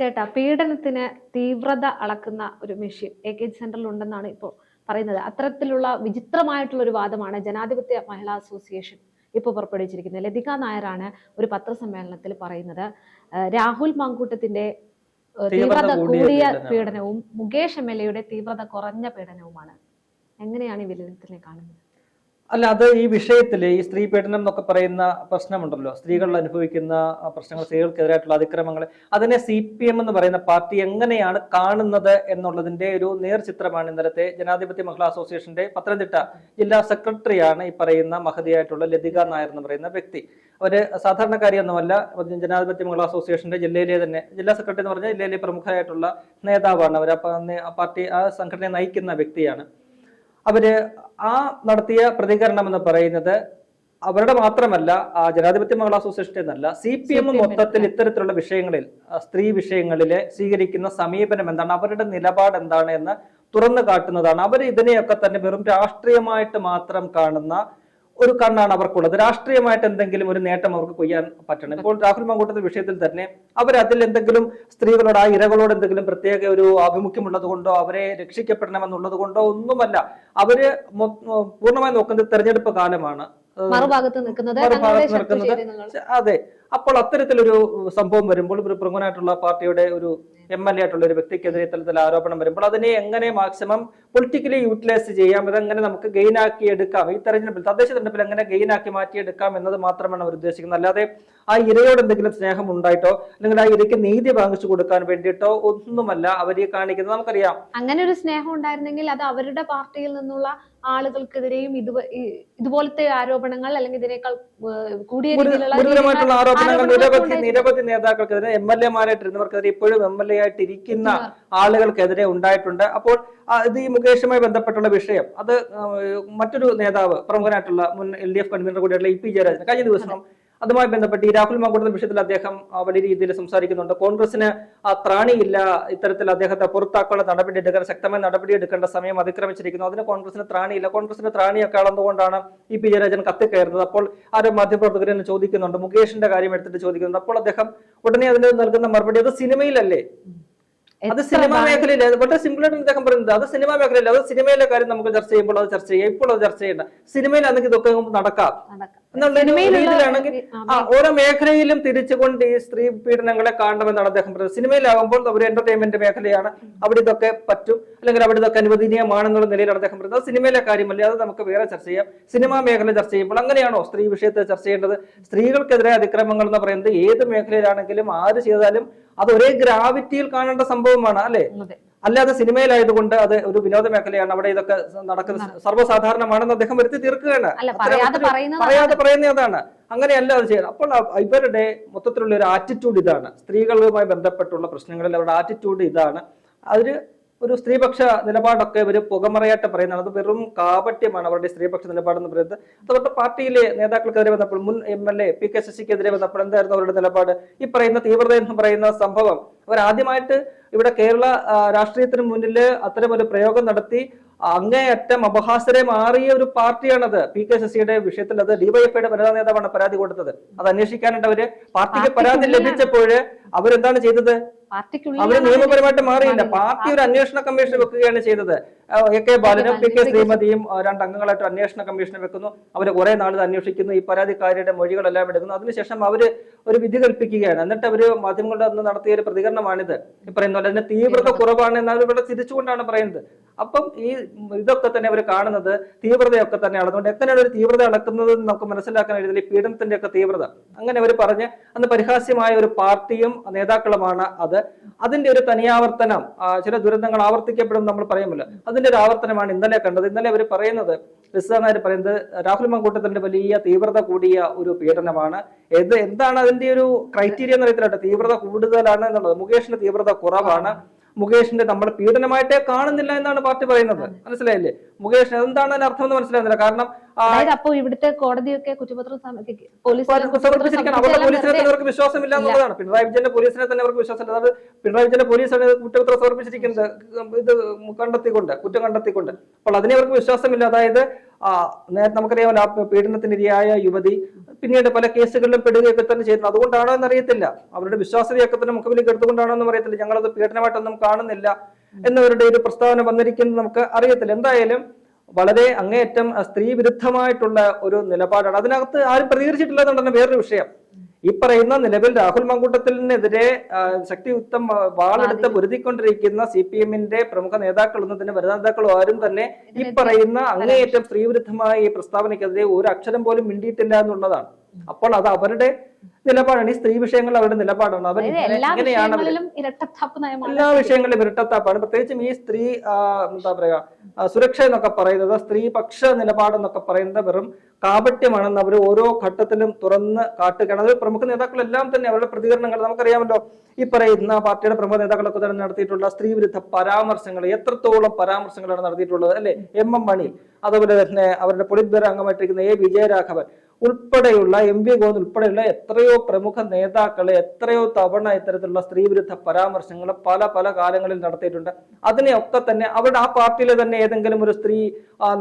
ചേട്ടാ പീഡനത്തിന് തീവ്രത അളക്കുന്ന ഒരു മെഷീൻ എ കെ ജി സെന്ററിൽ ഉണ്ടെന്നാണ് ഇപ്പോൾ പറയുന്നത്. അത്തരത്തിലുള്ള വിചിത്രമായിട്ടുള്ള ഒരു വാദമാണ് ജനാധിപത്യ മഹിളാ അസോസിയേഷൻ ഇപ്പോൾ പുറപ്പെടുവിച്ചിരിക്കുന്നത്. ലതിക നായരാണ് ഒരു പത്രസമ്മേളനത്തിൽ പറയുന്നത്. രാഹുൽ മാങ്കൂട്ടത്തിന്റെ തീവ്രത കൂടിയ പീഡനവും മുകേഷ് എം എൽ എയുടെ തീവ്രത കുറഞ്ഞ പീഡനവുമാണ്. എങ്ങനെയാണ് ഈ വിലയിരുത്തലിനെ കാണുന്നത്? അല്ല അത് ഈ വിഷയത്തിൽ ഈ സ്ത്രീ പീഡനം എന്നൊക്കെ പറയുന്ന പ്രശ്നമുണ്ടല്ലോ. സ്ത്രീകൾ അനുഭവിക്കുന്ന പ്രശ്നങ്ങൾ സ്ത്രീകൾക്കെതിരായിട്ടുള്ള അതിക്രമങ്ങൾ അതിനെ സി പി എം എന്ന് പറയുന്ന പാർട്ടി എങ്ങനെയാണ് കാണുന്നത് എന്നുള്ളതിന്റെ ഒരു നേർചിത്രമാണ് ഇന്നലത്തെ ജനാധിപത്യ മഹിളാ അസോസിയേഷന്റെ പത്തനംതിട്ട ജില്ലാ സെക്രട്ടറിയാണ് ഈ പറയുന്ന മഹതിയായിട്ടുള്ള ലതിക നായർ എന്ന് പറയുന്ന വ്യക്തി. അവർ സാധാരണക്കാരിയൊന്നുമല്ല ജനാധിപത്യ മഹിളാ അസോസിയേഷന്റെ ജില്ലയിലെ തന്നെ ജില്ലാ സെക്രട്ടറി എന്ന് പറഞ്ഞാൽ ജില്ലയിലെ പ്രമുഖരായിട്ടുള്ള നേതാവാണ്. അവർ പാർട്ടി ആ സംഘടനയെ നയിക്കുന്ന വ്യക്തിയാണ്. അവർ ആ നടത്തിയ പ്രതികരണം എന്ന് പറയുന്നത് അവരുടെ മാത്രമല്ല ആ ജനാധിപത്യ മഹിളാ അസോസിയേഷൻ എന്നല്ല സി പി എം മൊത്തത്തിൽ ഇത്തരത്തിലുള്ള വിഷയങ്ങളിൽ സ്ത്രീ വിഷയങ്ങളിലെ സ്വീകരിക്കുന്ന സമീപനം എന്താണ് അവരുടെ നിലപാട് എന്താണ് എന്ന് തുറന്നു കാട്ടുന്നതാണ്. അവർ ഇതിനെയൊക്കെ തന്നെ വെറും രാഷ്ട്രീയമായിട്ട് മാത്രം കാണുന്ന ഒരു കണ്ണാണ് അവർക്കുള്ളത്. രാഷ്ട്രീയമായിട്ട് എന്തെങ്കിലും ഒരു നേട്ടം അവർക്ക് കൊയ്യാൻ പറ്റണം. ഇപ്പോൾ രാഹുൽ മങ്കൂട്ടത്തിന്റെ വിഷയത്തിൽ തന്നെ അവർ അതിൽ എന്തെങ്കിലും സ്ത്രീകളോട് ആ ഇരകളോട് എന്തെങ്കിലും പ്രത്യേക ഒരു ആഭിമുഖ്യമുള്ളത് കൊണ്ടോ അവരെ രക്ഷിക്കപ്പെടണമെന്നുള്ളത് കൊണ്ടോ ഒന്നുമല്ല. അവർ പൂർണമായി നോക്കുന്നത് തെരഞ്ഞെടുപ്പ് കാലമാണ്. മറുഭാഗത്ത് നിൽക്കുന്നത് അതെ. അപ്പോൾ അത്തരത്തിലൊരു സംഭവം വരുമ്പോൾ ഒരു പ്രമുഖനായിട്ടുള്ള പാർട്ടിയുടെ ഒരു എം എൽ എ ആയിട്ടുള്ള ഒരു വ്യക്തിക്കെതിരെ ഇത്തരത്തിൽ ആരോപണം വരുമ്പോൾ അതിനെ എങ്ങനെ മാക്സിമം പൊളിറ്റിക്കലി യൂട്ടിലൈസ് ചെയ്യാം ഇതെങ്ങനെ നമുക്ക് ഗെയിൻ ആക്കി എടുക്കാം ഈ തെരഞ്ഞെടുപ്പിൽ തദ്ദേശ തെരഞ്ഞെടുപ്പിൽ എങ്ങനെ ഗെയിൻ ആക്കി മാറ്റിയെടുക്കാം എന്നത് മാത്രമാണ് അവർ ഉദ്ദേശിക്കുന്നത്. അല്ലാതെ ആ ഇരയോട് എന്തെങ്കിലും സ്നേഹം ഉണ്ടായിട്ടോ അല്ലെങ്കിൽ ആ ഇരയ്ക്ക് നീതി വാങ്ങിച്ചു കൊടുക്കാൻ വേണ്ടിയിട്ടോ ഒന്നുമല്ല അവരെ കാണിക്കുന്നത്. നമുക്കറിയാം. അങ്ങനെ ഒരു സ്നേഹം ഉണ്ടായിരുന്നെങ്കിൽ അത് അവരുടെ പാർട്ടിയിൽ നിന്നുള്ള ആളുകൾക്കെതിരെയും ഇതുപോലത്തെ ആരോപണങ്ങൾ അല്ലെങ്കിൽ ഇതിനേക്കാൾ കൂടിയ രീതിയിലുള്ള ആരോപണങ്ങൾ നിരവധി. നിരവധി നേതാക്കൾക്കെതിരെ എം എൽ എമാരായിട്ടിരുന്നവർക്കെതിരെ ഇപ്പോഴും എം എൽ എ ആയിട്ടിരിക്കുന്ന ആളുകൾക്കെതിരെ ഉണ്ടായിട്ടുണ്ട്. അപ്പോൾ ഇത് ഈ മുകേഷുമായി ബന്ധപ്പെട്ടുള്ള വിഷയം. അത് മറ്റൊരു നേതാവ് പ്രമുഖനായിട്ടുള്ള മുൻ എൽ ഡി എഫ് കൺവീനർ കൂടിയായിട്ടുള്ള ഇ പി ജയരാജൻ കഴിഞ്ഞ ദിവസം അതുമായി ബന്ധപ്പെട്ട് ഈ രാഹുൽ മാങ്കൂട്ടത്തിന്റെ വിഷയത്തിൽ അദ്ദേഹം വലിയ രീതിയിൽ സംസാരിക്കുന്നുണ്ട്. കോൺഗ്രസിന് ആ ത്രാണിയില്ല ഇത്തരത്തിൽ അദ്ദേഹത്തെ പുറത്താക്കാനുള്ള നടപടി എടുക്കാൻ ശക്തമായ നടപടി എടുക്കേണ്ട സമയം അതിക്രമിച്ചിരിക്കുന്നു. അതിന് കോൺഗ്രസിന് ത്രാണിയില്ല. കോൺഗ്രസിന് ത്രാണിയൊക്കെ അളന്നുകൊണ്ടാണ് ഇ പി ജയരാജൻ കത്തിക്കയറുന്നത്. അപ്പോൾ ആരോ മാധ്യമപ്രവർത്തകരെ ചോദിക്കുന്നുണ്ട് മുകേഷിന്റെ കാര്യം എടുത്തിട്ട് ചോദിക്കുന്നുണ്ട്. അപ്പോൾ അദ്ദേഹം ഉടനെ അതിന് നൽകുന്ന മറുപടി അത് സിനിമയിലല്ലേ? അത് സിനിമാ മേഖലയില്ല വളരെ സിമ്പിൾ ആയിട്ട് അദ്ദേഹം പറയുന്നത് അത് സിനിമാ മേഖലയില്ല അത് സിനിമയിലെ കാര്യം നമുക്ക് ചർച്ച ചെയ്യുമ്പോൾ അത് ചർച്ച ചെയ്യാം. ഇപ്പോൾ അത് ചർച്ച ചെയ്യണ്ട. സിനിമയിലാണെങ്കിൽ ഇതൊക്കെ നടക്കാം. എന്നുള്ള ഓരോ മേഖലയിലും തിരിച്ചുകൊണ്ട് ഈ സ്ത്രീ പീഡനങ്ങളെ കാണണമെന്നാണ് അദ്ദേഹം പറയുന്നത് സിനിമയിലാകുമ്പോൾ ഒരു എന്റർടൈൻമെന്റ് മേഖലയാണ്. അവിടെ ഇതൊക്കെ പറ്റും. അല്ലെങ്കിൽ അവിടെ ഇതൊക്കെ അനുവദനീയമാണെന്നുള്ള നിലയിലാണ് അദ്ദേഹം പറയുന്നത് അത് സിനിമയിലെ കാര്യമല്ല. അത് നമുക്ക് വേറെ ചർച്ച ചെയ്യാം. സിനിമാ മേഖല ചർച്ച ചെയ്യുമ്പോൾ അങ്ങനെയാണോ സ്ത്രീ വിഷയത്തെ ചർച്ച ചെയ്യേണ്ടത്? സ്ത്രീകൾക്കെതിരെ അതിക്രമങ്ങൾ എന്ന് പറയുന്നത് ഏത് മേഖലയിലാണെങ്കിലും ആര് ചെയ്താലും അത് ഒരേ ഗ്രാവിറ്റിയിൽ കാണേണ്ട സംഭവമാണ് അല്ലെ. അല്ലാതെ സിനിമയിലായതുകൊണ്ട് അത് ഒരു വിനോദ മേഖലയാണ്. അവിടെ ഇതൊക്കെ നടക്കുന്നത് സർവസാധാരണമാണെന്ന് അദ്ദേഹം വരുത്തി തീർക്കുകയാണ്. പറയാതെ പറയുന്ന അതാണ്. അങ്ങനെയല്ല അത് ചെയ്യണം അപ്പോൾ ഇവരുടെ മൊത്തത്തിലുള്ള ഒരു ആറ്റിറ്റ്യൂഡ് ഇതാണ്. സ്ത്രീകളുമായി ബന്ധപ്പെട്ടുള്ള പ്രശ്നങ്ങളിൽ അവരുടെ ആറ്റിറ്റ്യൂഡ് ഇതാണ്. അതിന് ഒരു സ്ത്രീപക്ഷ നിലപാടൊക്കെ ഇവർ പുകമറയായിട്ട് പറയുന്നതാണ്. അത് വെറും കാപട്യമാണ് അവരുടെ സ്ത്രീപക്ഷ നിലപാടെന്ന് പറയുന്നത്. അത് അവരുടെ പാർട്ടിയിലെ നേതാക്കൾക്കെതിരെ വന്നപ്പോൾ മുൻ M L A P K ശശിക്കെതിരെ വന്നപ്പോൾ എന്തായിരുന്നു അവരുടെ നിലപാട്? ഈ പറയുന്ന തീവ്രത എന്ന് പറയുന്ന സംഭവം അവർ ആദ്യമായിട്ട് ഇവിടെ കേരള രാഷ്ട്രീയത്തിന് മുന്നിൽ അത്തരം ഒരു പ്രയോഗം നടത്തി അങ്ങേയറ്റം അപഹാസരെ മാറിയ ഒരു പാർട്ടിയാണത്. പി കെ ശശിയുടെ വിഷയത്തിൽ അത് ഡിവൈഎഫ്ഐയുടെ വനിതാ നേതാവാണ് പരാതി കൊടുത്തത്. അത് അന്വേഷിക്കാനായിട്ട് അവർ. പാർട്ടിക്ക് പരാതി. ലഭിച്ചപ്പോൾ അവരെന്താണ് ചെയ്തത്? അവർ നിയമപരമായിട്ട് മാറിയില്ല. പാർട്ടി ഒരു അന്വേഷണ കമ്മീഷൻ വെക്കുകയാണ് ചെയ്തത്. എ കെ ബാലനും പി കെ ശ്രീമതിയും രണ്ട് അംഗങ്ങളായിട്ട് അന്വേഷണ കമ്മീഷൻ വെക്കുന്നു. അവർ കുറെ നാൾ അന്വേഷിക്കുന്നു. ഈ പരാതിക്കാരിയുടെ മൊഴികളെല്ലാം എടുക്കുന്നു. അതിനുശേഷം അവർ ഒരു വിധി കൽപ്പിക്കുകയാണ്. എന്നിട്ട് അവർ മാധ്യമങ്ങളുടെ അന്ന് നടത്തിയ ഒരു പ്രതികരണമാണിത്. ഈ പറയുന്ന പോലെ അതിന്റെ തീവ്രത കുറവാണ് എന്നാൽ ഇവിടെ തിരിച്ചുകൊണ്ടാണ് പറയുന്നത്. അപ്പം ഈ ഇതൊക്കെ തന്നെ അവർ കാണുന്നത് തീവ്രതയൊക്കെ തന്നെ അതുകൊണ്ട് എങ്ങനെയാണ് ഒരു തീവ്രത അളക്കുന്നത് എന്ന് നമുക്ക് മനസ്സിലാക്കാൻ ഈ പീഡനത്തിന്റെ ഒക്കെ തീവ്രത. അങ്ങനെ അവർ പറഞ്ഞ് അന്ന് പരിഹാസ്യമായ ഒരു പാർട്ടിയും നേതാക്കളുമാണ് അത്. അതിന്റെ ഒരു തനിയാവർത്തനം ചില ദുരന്തങ്ങൾ ആവർത്തിക്കപ്പെടും നമ്മൾ പറയുമല്ലോ. അതിന്റെ ഒരു ആവർത്തനമാണ് ഇന്നലെ കണ്ടത്. ഇന്നലെ അവർ പറയുന്നത് നായർ പറയുന്നത് രാഹുൽ മങ്കൂട്ടത്തിന്റെ വലിയ തീവ്രത കൂടിയ ഒരു പീഡനമാണ്. എന്ത് എന്താണ് അതിന്റെ ഒരു ക്രൈറ്റീരിയ എന്ന് അറിയത്തില്ല തീവ്രത കൂടുതലാണ് എന്നുള്ളത്. മുകേഷിന്റെ തീവ്രത കുറവാണ്. മുകേഷിന്റെ നമ്മൾ പീഡനമായിട്ടേ കാണുന്നില്ല എന്നാണ് പാർട്ടി പറയുന്നത്. മനസ്സിലായില്ലേ? മുകേഷ് എന്താണ് അതിന് അർത്ഥം എന്ന് മനസ്സിലാകുന്നില്ല. കാരണം അപ്പോ ഇവിടുത്തെ കോടതിയൊക്കെ കുറ്റപത്രം അവർക്ക് വിശ്വാസമില്ല എന്നുള്ളതാണ്. പിണറായി വിജയന്റെ പോലീസിനെ തന്നെ അവർക്ക് വിശ്വാസമില്ല. അതായത് പിണറായി വിജയന്റെ പോലീസാണ് കുറ്റപത്രം സമർപ്പിച്ചിരിക്കുന്നത്. ഇത് കണ്ടെത്തിക്കൊണ്ട് കുറ്റം കണ്ടെത്തിക്കൊണ്ട്. അപ്പോൾ അതിനെ അവർക്ക് വിശ്വാസമില്ല. അതായത് നേരത്തെ നമുക്കറിയാമല്ലോ ആ പീഡനത്തിനിരയായ യുവതി പിന്നീട് പല കേസുകളിലും പെടുകയൊക്കെ തന്നെ ചെയ്യുന്നത് അതുകൊണ്ടാണോ എന്നറിയത്തില്ല. അവരുടെ വിശ്വാസതയൊക്കെ തന്നെ മുഖവിലേക്ക് എടുത്തുകൊണ്ടാണോ എന്നും അറിയത്തില്ല. ഞങ്ങളത് പീഡനമായിട്ടൊന്നും കാണുന്നില്ല എന്നവരുടെ ഒരു പ്രസ്താവന വന്നിരിക്കുന്നത് നമുക്ക് അറിയത്തില്ല. എന്തായാലും വളരെ അങ്ങേയറ്റം സ്ത്രീ വിരുദ്ധമായിട്ടുള്ള ഒരു നിലപാടാണ്. അതിനകത്ത് ആരും പ്രതികരിച്ചിട്ടില്ല എന്നുണ്ടെങ്കിൽ വേറൊരു വിഷയം. ഈ പറയുന്ന നിലവിൽ രാഹുൽ മങ്കൂട്ടത്തിനെതിരെ ശക്തിയുക്തം വാളെടുത്ത് പൊരുതിക്കൊണ്ടിരിക്കുന്ന സി പി എമ്മിന്റെ പ്രമുഖ നേതാക്കളൊന്നും തന്നെ വനിതാക്കളും നേതാക്കളോ ആരും തന്നെ ഈ പറയുന്ന അങ്ങേയറ്റം സ്ത്രീവിരുദ്ധമായ ഈ പ്രസ്താവനയ്ക്കെതിരെ ഒരു അക്ഷരം പോലും മിണ്ടിയിട്ടില്ല എന്നുള്ളതാണ്. അപ്പോൾ അത് അവരുടെ നിലപാടാണ്. ഈ സ്ത്രീ വിഷയങ്ങൾ അവരുടെ നിലപാടാണ്. അവർ എങ്ങനെയാണ് എല്ലാ വിഷയങ്ങളിലും ഇരട്ടത്താപ്പാണ് പ്രത്യേകിച്ചും ഈ സ്ത്രീ എന്താ പറയാ സുരക്ഷ എന്നൊക്കെ പറയുന്നത് സ്ത്രീപക്ഷ നിലപാടെന്നൊക്കെ പറയുന്നത് വെറും കാപട്യമാണെന്ന് അവർ ഓരോ ഘട്ടത്തിലും തുറന്ന് കാട്ടുകയാണ്. അത് പ്രമുഖ നേതാക്കളെല്ലാം തന്നെ അവരുടെ പ്രതികരണങ്ങൾ നമുക്കറിയാമല്ലോ. ഈ പറയുന്ന പാർട്ടിയുടെ പ്രമുഖ നേതാക്കളൊക്കെ തന്നെ നടത്തിയിട്ടുള്ള സ്ത്രീ വിരുദ്ധ പരാമർശങ്ങൾ എത്രത്തോളം പരാമർശങ്ങളാണ് നടത്തിയിട്ടുള്ളത് അല്ലെ? എം എം മണി അതുപോലെ തന്നെ അവരുടെ പൊളിറ്റ് ബ്യൂറോ അംഗമായിട്ടിരിക്കുന്ന എ. വിജയരാഘവൻ ഉൾപ്പെടെയുള്ള എം വി ഗോവിന്ദ് ഉൾപ്പെടെയുള്ള എത്രയോ പ്രമുഖ നേതാക്കളെ എത്രയോ തവണ ഇത്തരത്തിലുള്ള സ്ത്രീവിരുദ്ധ പരാമർശങ്ങൾ പല പല കാലങ്ങളിൽ നടത്തിയിട്ടുണ്ട്. അതിനെയൊക്കെ തന്നെ അവരുടെ ആ പാർട്ടിയിലെ തന്നെ ഏതെങ്കിലും ഒരു സ്ത്രീ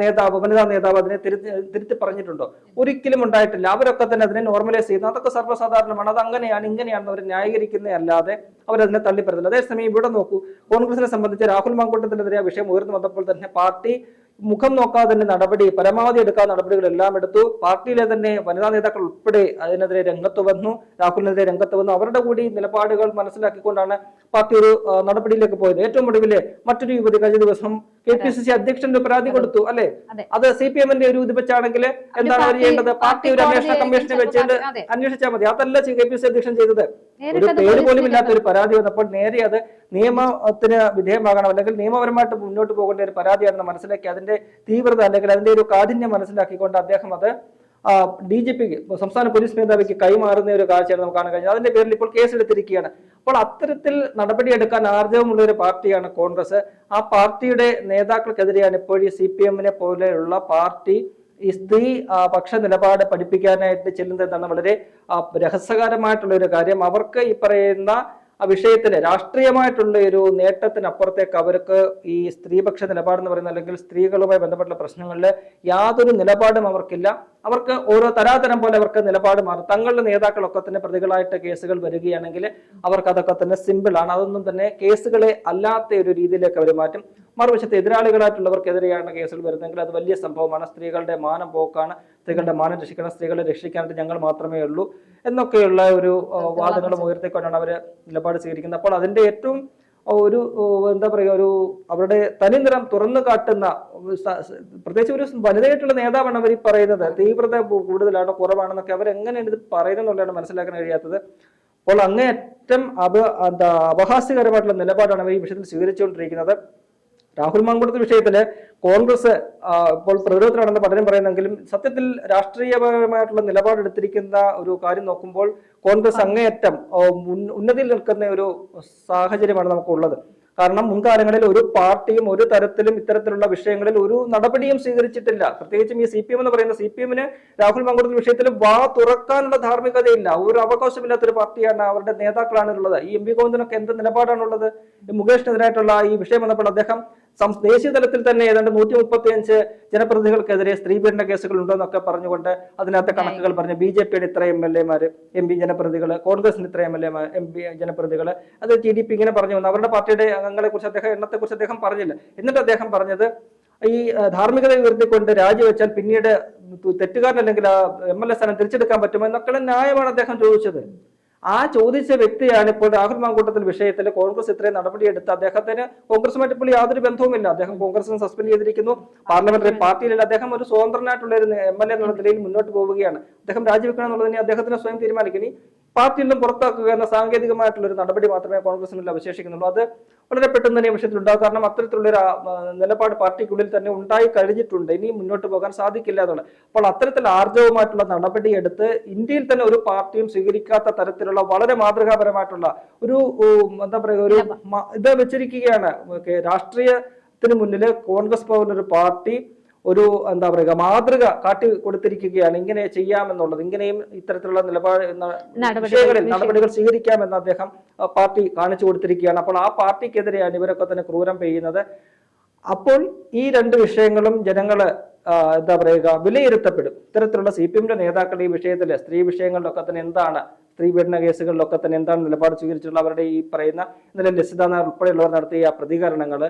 നേതാവ് വനിതാ നേതാവ് അതിനെ തിരുത്തി തിരുത്തി പറഞ്ഞിട്ടുണ്ടോ? ഒരിക്കലും ഉണ്ടായിട്ടില്ല. അവരൊക്കെ തന്നെ അതിനെ നോർമലൈസ് ചെയ്യുന്നു. അതൊക്കെ സർവസാധാരണമാണ്. അത് അങ്ങനെയാണ് ഇങ്ങനെയാണെന്ന് അവർ ന്യായീകരിക്കുന്നേ അല്ലാതെ അവരതിനെ തള്ളിപ്പറയുന്നത് അതേസമയം ഇവിടെ നോക്കൂ. കോൺഗ്രസിനെ സംബന്ധിച്ച് രാഹുൽ മങ്കൂട്ടത്തിനെതിരെ വിഷയം ഉയർന്നു വന്നപ്പോൾ തന്നെ പാർട്ടി മുഖം നോക്കാതെ തന്നെ നടപടി പരമാവധി എടുക്കാൻ നടപടികൾ എല്ലാം എടുത്തു. പാർട്ടിയിലെ തന്നെ വനിതാ നേതാക്കൾ ഉൾപ്പെടെ അതിനെതിരെ രംഗത്ത് വന്നു രാഹുലിനെതിരെ രംഗത്ത് വന്നു. അവരുടെ കൂടി നിലപാടുകൾ മനസ്സിലാക്കിക്കൊണ്ടാണ് പാർട്ടി ഒരു നടപടിയിലേക്ക് പോയത്. ഏറ്റവും ഒടുവിൽ മറ്റൊരു യുവതി കഴിഞ്ഞ ദിവസം കെ പി സി സി അധ്യക്ഷന്റെ പരാതി കൊടുത്തു അല്ലെ? അത്. സി പി എമ്മിന്റെ ഒരു ഇത് വെച്ചാണെങ്കിൽ എന്താണ് അവർ പാർട്ടി- ചെയ്യേണ്ടത് പാർട്ടി ഒരു അന്വേഷണ കമ്മീഷനെ വെച്ചിട്ട് അന്വേഷിച്ചാൽ മതി. അതല്ല കെ പി സി അധ്യക്ഷൻ ചെയ്തത്. ഒരു പേര് പോലും ഇല്ലാത്ത ഒരു പരാതി വന്നപ്പോൾ നേരെ അത് നിയമത്തിന് വിധേയമാകണം അല്ലെങ്കിൽ നിയമപരമായിട്ട് മുന്നോട്ട് പോകേണ്ട ഒരു പരാതിയാണെന്ന് മനസ്സിലാക്കി അതിന്റെ തീവ്രത അല്ലെങ്കിൽ അതിന്റെ ഒരു കാഠിന്യം മനസ്സിലാക്കിക്കൊണ്ട് അദ്ദേഹം അത് ഡി ജി പിക്ക് സംസ്ഥാന പോലീസ് മേധാവിക്ക് കൈമാറുന്ന ഒരു കാഴ്ചയാണ് നമുക്ക് കാണാൻ കഴിഞ്ഞത്. അതിന്റെ പേരിൽ ഇപ്പോൾ കേസെടുത്തിരിക്കുകയാണ്. അപ്പോൾ അത്തരത്തിൽ നടപടിയെടുക്കാൻ ആർജവമുള്ള ഒരു പാർട്ടിയാണ് കോൺഗ്രസ്. ആ പാർട്ടിയുടെ നേതാക്കൾക്കെതിരെയാണ് ഇപ്പോൾ ഈ സി പി എമ്മിനെ പോലെയുള്ള പാർട്ടി ഈ സ്ത്രീ പക്ഷ നിലപാട് പഠിപ്പിക്കാനായിട്ട് ചെല്ലുന്നത് എന്താണ് വളരെ രഹസ്യകരമായിട്ടുള്ള ഒരു കാര്യം. അവർക്ക് ഈ പറയുന്ന ആ വിഷയത്തിന് രാഷ്ട്രീയമായിട്ടുള്ള ഒരു നേട്ടത്തിനപ്പുറത്തേക്ക് അവർക്ക് ഈ സ്ത്രീപക്ഷ നിലപാടെന്ന് പറയുന്ന അല്ലെങ്കിൽ സ്ത്രീകളുമായി ബന്ധപ്പെട്ടുള്ള പ്രശ്നങ്ങളിൽ യാതൊരു നിലപാടും അവർക്കില്ല. അവർക്ക് ഓരോ തരാതരം പോലെ അവർക്ക് നിലപാട് മാറും. തങ്ങളുടെ നേതാക്കളൊക്കെ തന്നെ പ്രതികളായിട്ട് കേസുകൾ വരികയാണെങ്കിൽ അവർക്ക് അതൊക്കെ തന്നെ സിമ്പിളാണ് അതൊന്നും തന്നെ കേസുകളെ അല്ലാത്ത ഒരു രീതിയിലേക്ക് അവർ മാറ്റും. മറുവശത്ത് എതിരാളികളായിട്ടുള്ളവർക്കെതിരെയാണ് കേസുകൾ വരുന്നതെങ്കിൽ അത് വലിയ സംഭവമാണ്. സ്ത്രീകളുടെ മാനം പോക്കാണ്. സ്ത്രീകളുടെ മാനം രക്ഷിക്കണം. സ്ത്രീകളെ രക്ഷിക്കാനായിട്ട് ഞങ്ങൾ മാത്രമേ ഉള്ളൂ എന്നൊക്കെയുള്ള ഒരു വാദങ്ങളും ഉയർത്തിക്കൊണ്ടാണ് അവർ നിലപാട് സ്വീകരിക്കുന്നത്. അപ്പോൾ അതിന്റെ ഏറ്റവും ഒരു എന്താ പറയുക ഒരു അവരുടെ തനിനിറം തുറന്നു കാട്ടുന്ന പ്രത്യേകിച്ച് ഒരു വനിതയായിട്ടുള്ള നേതാവാണ് അവർ ഈ പറയുന്നത്. തീവ്രത കൂടുതലാണോ കുറവാണെന്നൊക്കെ അവർ എങ്ങനെയാണ് ഇത് പറയുന്നതെന്നുള്ളതാണ് മനസ്സിലാക്കാൻ കഴിയാത്തത്. അപ്പോൾ അങ്ങേയറ്റം അപ എന്താ അപഹാസ്യകരമായിട്ടുള്ള നിലപാടാണ് അവർ ഈ വിഷയത്തിൽ സ്വീകരിച്ചുകൊണ്ടിരിക്കുന്നത്. രാഹുൽ മാങ്കുടത്തെ വിഷയത്തിൽ കോൺഗ്രസ് ഇപ്പോൾ പ്രതിരോധത്തിലാണെന്ന് പലരും പറയുന്നെങ്കിലും സത്യത്തിൽ രാഷ്ട്രീയപരമായിട്ടുള്ള നിലപാടെടുത്തിരിക്കുന്ന ഒരു കാര്യം നോക്കുമ്പോൾ കോൺഗ്രസ് അങ്ങേയറ്റം ഉന്നതിയിൽ നിൽക്കുന്ന ഒരു സാഹചര്യമാണ് നമുക്കുള്ളത്. കാരണം മുൻകാലങ്ങളിൽ ഒരു പാർട്ടിയും ഒരു തരത്തിലും ഇത്തരത്തിലുള്ള വിഷയങ്ങളിൽ ഒരു നടപടിയും സ്വീകരിച്ചിട്ടില്ല. പ്രത്യേകിച്ചും ഈ സി പി എം എന്ന് പറയുന്ന സി പി എമ്മിന് രാഹുൽ മാങ്കുളത്ത് വിഷയത്തിൽ വാ തുറക്കാനുള്ള ധാർമ്മികതയില്ല. ഒരു അവകാശമില്ലാത്ത ഒരു പാർട്ടിയാണ് അവരുടെ നേതാക്കളാണ് ഉള്ളത്. ഈ എം വി ഗോവിന്ദനൊക്കെ എന്ത് നിലപാടാണുള്ളത്? മുകേഷിനെതിരായിട്ടുള്ള ഈ വിഷയം വന്നപ്പോൾ അദ്ദേഹം ദേശീയ തലത്തിൽ തന്നെ ഏതാണ്ട് നൂറ്റി മുപ്പത്തി അഞ്ച് ജനപ്രതിനിധികൾക്കെതിരെ സ്ത്രീപീഡന കേസുകൾ ഉണ്ടോന്നൊക്കെ പറഞ്ഞുകൊണ്ട് അതിനകത്തെ കണക്കുകൾ പറഞ്ഞു ബി ജെ പിയുടെ ഇത്ര എം എൽ എമാർ എം പി ജനപ്രതികൾ കോൺഗ്രസിന് ഇത്ര M L A M P ജനപ്രതികൾ അത് ടി ഡി പി ഇങ്ങനെ പറഞ്ഞു വന്നു. അവരുടെ പാർട്ടിയുടെ അംഗങ്ങളെ കുറിച്ച് അദ്ദേഹം എണ്ണത്തെ കുറിച്ച് അദ്ദേഹം പറഞ്ഞില്ല. എന്നിട്ട് അദ്ദേഹം പറഞ്ഞത് ഈ ധാർമ്മികത ഉയർത്തിക്കൊണ്ട് രാജിവെച്ചാൽ പിന്നീട് തെറ്റുകാരൻ അല്ലെങ്കിൽ ആ എം എൽ എ സ്ഥാനം തിരിച്ചെടുക്കാൻ പറ്റുമോ എന്നൊക്കെ ന്യായമാണ് അദ്ദേഹം ചോദിച്ചത്. ആ ചോദിച്ച വ്യക്തിയാണ് ഇപ്പോൾ രാഹുൽ മാങ്കൂട്ടത്തിൽ വിഷയത്തിൽ കോൺഗ്രസ് ഇത്രയും നടപടിയെടുത്ത് അദ്ദേഹത്തിന് കോൺഗ്രസുമായിട്ട് ഇപ്പോൾ യാതൊരു ബന്ധവുമില്ല. അദ്ദേഹം കോൺഗ്രസിനെ സസ്പെൻഡ് ചെയ്തിരിക്കുന്നു. പാർലമെന്ററി പാർട്ടിയിൽ അദ്ദേഹം ഒരു സ്വതന്ത്രനായിട്ടുള്ള ഒരു എം എൽ എ എന്നുള്ള നിലയിൽ മുന്നോട്ട് പോവുകയാണ്. അദ്ദേഹം രാജിവെക്കണം എന്നുള്ളതിനെ അദ്ദേഹത്തിന് സ്വയം തീരുമാനിക്കും. പാർട്ടിയിൽ നിന്നും പുറത്താക്കുക എന്ന സാങ്കേതികമായിട്ടുള്ള ഒരു നടപടി മാത്രമേ കോൺഗ്രസിനുള്ളിൽ അവശേഷിക്കുന്നുള്ളൂ. അത് വളരെ പെട്ടെന്ന് തന്നെ ഉണ്ടാകും. കാരണം അത്തരത്തിലുള്ള ഒരു നിലപാട് പാർട്ടിക്കുള്ളിൽ തന്നെ ഉണ്ടായി കഴിഞ്ഞിട്ടുണ്ട്. ഇനി മുന്നോട്ട് പോകാൻ സാധിക്കില്ല എന്നുള്ളത് അപ്പോൾ അത്തരത്തിൽ ആർജവമായിട്ടുള്ള നടപടിയെടുത്ത് ഇന്ത്യയിൽ തന്നെ ഒരു പാർട്ടിയും സ്വീകരിക്കാത്ത തരത്തിലുള്ള വളരെ മാതൃകാപരമായിട്ടുള്ള ഒരു എന്താ പറയുക ഒരു ഇത് വെച്ചിരിക്കുകയാണ്. രാഷ്ട്രീയത്തിന് മുന്നിൽ കോൺഗ്രസ് പോലുള്ളൊരു പാർട്ടി ഒരു എന്താ പറയുക മാതൃക കാട്ടി കൊടുത്തിരിക്കുകയാണ്. ഇങ്ങനെ ചെയ്യാമെന്നുള്ളത് ഇങ്ങനെയും ഇത്തരത്തിലുള്ള നിലപാട് വിഷയങ്ങളിൽ നടപടികൾ സ്വീകരിക്കാമെന്ന് അദ്ദേഹം പാർട്ടി കാണിച്ചു കൊടുത്തിരിക്കുകയാണ്. അപ്പോൾ ആ പാർട്ടിക്കെതിരെയാണ് ഇവരൊക്കെ തന്നെ ക്രൂരം പെയ്യുന്നത്. അപ്പോൾ ഈ രണ്ട് വിഷയങ്ങളും ജനങ്ങൾ എന്താ പറയുക വിലയിരുത്തപ്പെടും. ഇത്തരത്തിലുള്ള സി പി എമ്മിന്റെ നേതാക്കളുടെ ഈ വിഷയത്തിൽ സ്ത്രീ വിഷയങ്ങളിലൊക്കെ തന്നെ എന്താണ് സ്ത്രീ പീഡന കേസുകളിലൊക്കെ തന്നെ എന്താണ് നിലപാട് സ്വീകരിച്ചിട്ടുള്ള അവരുടെ ഈ പറയുന്ന ഇന്നലെ ലസിത നായർ ഉൾപ്പെടെയുള്ളവർ നടത്തിയ പ്രതികരണങ്ങൾ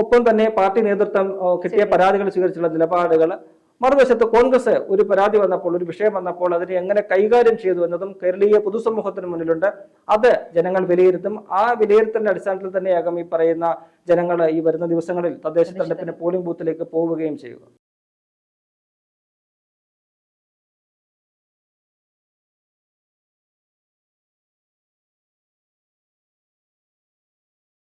ഒപ്പം തന്നെ പാർട്ടി നേതൃത്വം കിട്ടിയ പരാതികൾ സ്വീകരിച്ചുള്ള നിലപാടുകൾ. മറുവശത്ത് കോൺഗ്രസ് ഒരു പരാതി വന്നപ്പോൾ ഒരു വിഷയം വന്നപ്പോൾ അതിനെ എങ്ങനെ കൈകാര്യം ചെയ്തു എന്നതും കേരളീയ പൊതുസമൂഹത്തിന് മുന്നിലുണ്ട്. അത് ജനങ്ങൾ വിലയിരുത്തും. ആ വിലയിരുത്തലിന്റെ അടിസ്ഥാനത്തിൽ തന്നെയാകും ഈ പറയുന്ന ജനങ്ങൾ ഈ വരുന്ന ദിവസങ്ങളിൽ തദ്ദേശ തെരഞ്ഞെടുപ്പിന് പോളിംഗ് ബൂത്തിലേക്ക് പോവുകയും ചെയ്യുക.